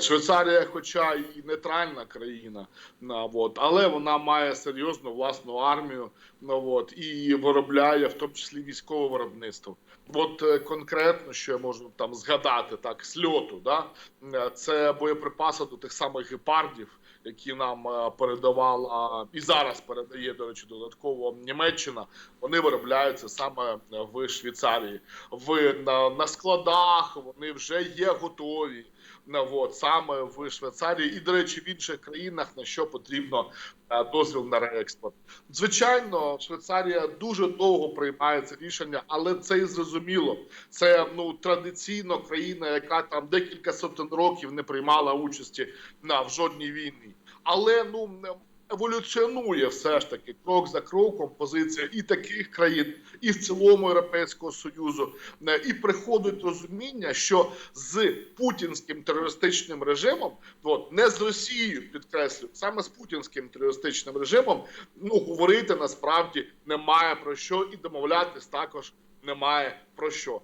Швейцарія, хоча і нейтральна країна, на, от, але вона має серйозну власну армію от, і виробляє в тому числі військове виробництво. От е, конкретно, що я можу там згадати, так з льоту, да, е, це боєприпаси до тих самих гепардів, які нам е, передавала і зараз передає, до речі, додатково Німеччина. Вони виробляються саме в Швейцарії. В на, на складах вони вже є готові. От, саме в Швейцарії і, до речі, в інших країнах на що потрібно е, дозвіл на реекспорт. Звичайно, Швейцарія дуже довго приймає це рішення, але це і зрозуміло. Це ну традиційно країна, яка там декілька сотень років не приймала участі на в жодній війні. Але ну еволюціонує все ж таки крок за кроком позиція і таких країн, і в цілому Європейського союзу, Е, і приходить розуміння, що з путінським терористичним режимом, от не з Росією, підкреслю, саме з путінським терористичним режимом, ну говорити насправді немає про що і домовлятись також немає про що.